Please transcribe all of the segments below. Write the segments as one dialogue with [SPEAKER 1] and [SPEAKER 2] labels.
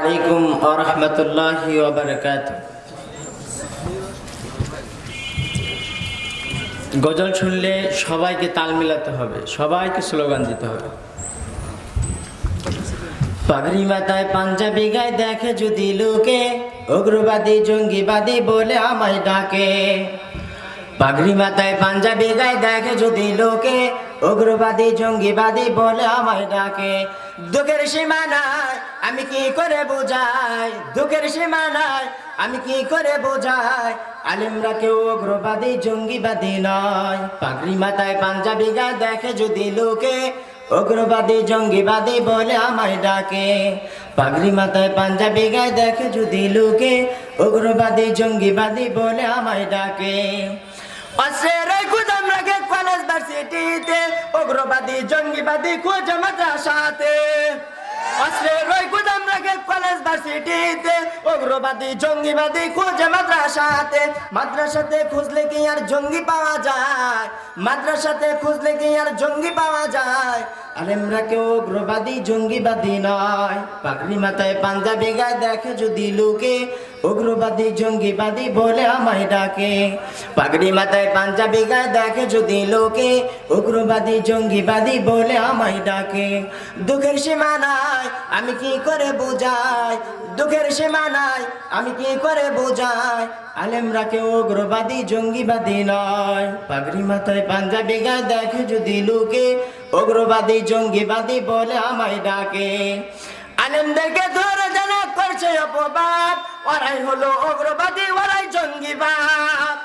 [SPEAKER 1] আলাইকুম আরহামতুল্লাহি গজল শুনলে সবাইকে তাল মিলাতে হবে, সবাইকে স্লোগান দিতে হবে। পাগড়ি মাথায় পাঞ্জাবি গায়ে দেখে যদি লোকে, উগ্রবাদী, জঙ্গিবাদী বলে আমায় ডাকে। পাগড়ি মাথায় পাঞ্জাবি গায়ে দেখে যদি লোকে, উগ্রবাদী, জঙ্গিবাদী বলে আমায় ডাকে। দুঃখের সীমানায় আমি কি করে বোঝাই? দুঃখের সীমানায় আমি কি করে বোঝাই? আলিমরা কেউ অগ্রবাদী, জঙ্গিবাদী নয়। পাগড়ি মাথায় পাঞ্জাবি গায়ে দেখে যদি লোকে অগ্রবাদী, জঙ্গিবাদী বলে আমায় ডাকে। পাগড়ি মাথায় পাঞ্জাবি গায়ে দেখে যদি লোকে উগ্রবাদী জঙ্গিবাদী বলে আমায় ডাকে। অস্ত্রের জঙ্গিবাদী মাদ্রাসাতে জঙ্গিবাদী মাদ্রাসাতে খুঁজলে কি আর জঙ্গি পাওয়া যায়? মাদ্রাসাতে খুঁজলে কি আর জঙ্গি পাওয়া যায়? আলেমরা কেউ উগ্রবাদী, জঙ্গিবাদী নয়। পাগড়ি মাথায় পাঞ্জাবি গায়ে দেখে যদি লোকে উগ্রবাদী, জঙ্গিবাদী বলে আমায় ডাকে। পাগড়ি মাথায় পাঞ্জাবি গায়ে দেখে যদি লোকে উগ্রবাদী, জঙ্গিবাদী বলে আমায় ডাকে। দুঃখের সীমানায় আমি কি করে বোঝাই? দুঃখের সীমানায় আমি কি করে বোঝাই? আলেমরা কেউ উগ্রবাদী, জঙ্গিবাদী নয়। পাগড়ি মাথায় পাঞ্জাবি গায়ে দেখে যদি লোকে উগ্রবাদী, জঙ্গিবাদী বলে আমায় ডাকে। আলেমদেরকে ধরে ওরাই হলো অগ্রবাদী ওরাই জঙ্গিবাদ।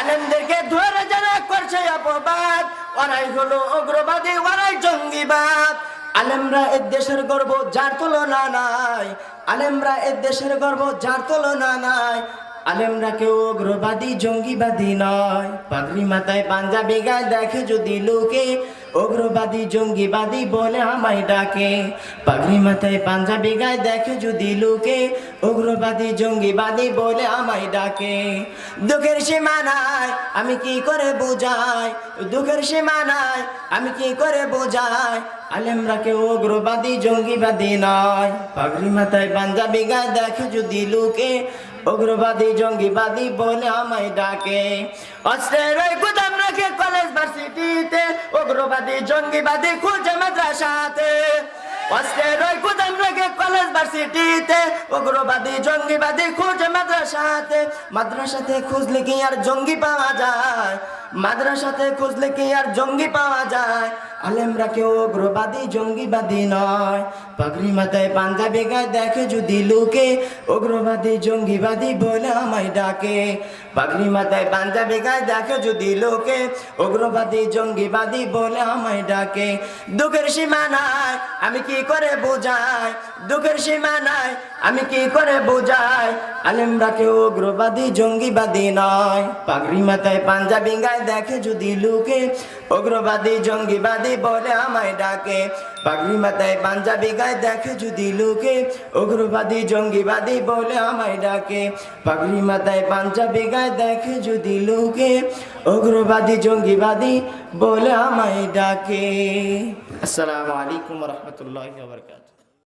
[SPEAKER 1] আলেমদেরকে ধরে জানা করছে অপবাদ ওরাই হলো অগ্রবাদী ওরাই জঙ্গিবাদ। আলেমরা এ দেশের গর্ব, যার তুলনা নাই। আলেমরা এ দেশের গর্ব, যার তুলনা নাই। আলেমরা কেউ অগ্রবাদী, জঙ্গিবাদী নয়। পাগড়ি মাথায় পাঞ্জাবি গায়ে দেখে যদি লোকে উগ্রবাদী, জঙ্গিবাদী বলে আমায় ডাকে। পাগড়ি মাথায় পাঞ্জাবি গায়ে দেখে যদি লোকে, উগ্রবাদী, জঙ্গিবাদী বলে আমায় ডাকে। দুঃখের সীমানায় আমি কি করে বোঝাই? দুঃখের সীমানায় আমি কি করে বোঝাই? আলেমরা কেউ উগ্রবাদী, জঙ্গিবাদী নয়। পাগড়ি মাথায় পাঞ্জাবি গায়ে দেখে যদি লোকে উগ্রবাদী, জঙ্গিবাদী বলে আমায় ডাকে। অস্ত্রের ওই গুদাম রাখে কলেজ ভার্সিটিতে উগ্রবাদী, জঙ্গিবাদী খুঁজে মাদ্রাসাতে। অস্ত্রের ওই গুদাম রাখে কলেজ ভার্সিটিতে উগ্রবাদী, জঙ্গিবাদী খুঁজে মাদ্রাসাতে। মাদ্রাসাতে খুঁজলে কি আর জঙ্গি পাওয়া যায়? মাদ্রাসাতে খুঁজলে কি আর জঙ্গি পাওয়া যায়? আলেমরা কেউ উগ্রবাদী, জঙ্গিবাদী নয়। পাগড়ি মাথায় পাঞ্জাবি গায়ে দেখে যদি লোকে, উগ্রবাদী, জঙ্গিবাদী বলে আমায় ডাকে। পাগড়ি মাথায় পাঞ্জাবি গায়ে দেখে যদি লোকে, উগ্রবাদী, জঙ্গিবাদী বলে আমায় ডাকে। দুঃখের সীমানায় আমি কি করে বোঝাই? দুঃখের সীমানায়, আমি কি করে বোঝাই? আলেমরা কেউ উগ্রবাদী, জঙ্গিবাদী নয়? পাগড়ি মাথায় পাঞ্জাবি গায়ে দেখে যদি লুকে, উগ্রবাদী, জঙ্গিবাদী বলে আমায় ডাকে। পাগড়ি মাথায় পাঞ্জাবি গায়ে দেখে যদি লুকে, উগ্রবাদী, জঙ্গিবাদী বলে আমায় ডাকে। পাগড়ি মাথায় পাঞ্জাবি গায়ে দেখে যদি লুকে, উগ্রবাদী, জঙ্গিবাদী বলে আমায় ডাকে। আসসালামু আলাইকুম রহমতুল্লাহ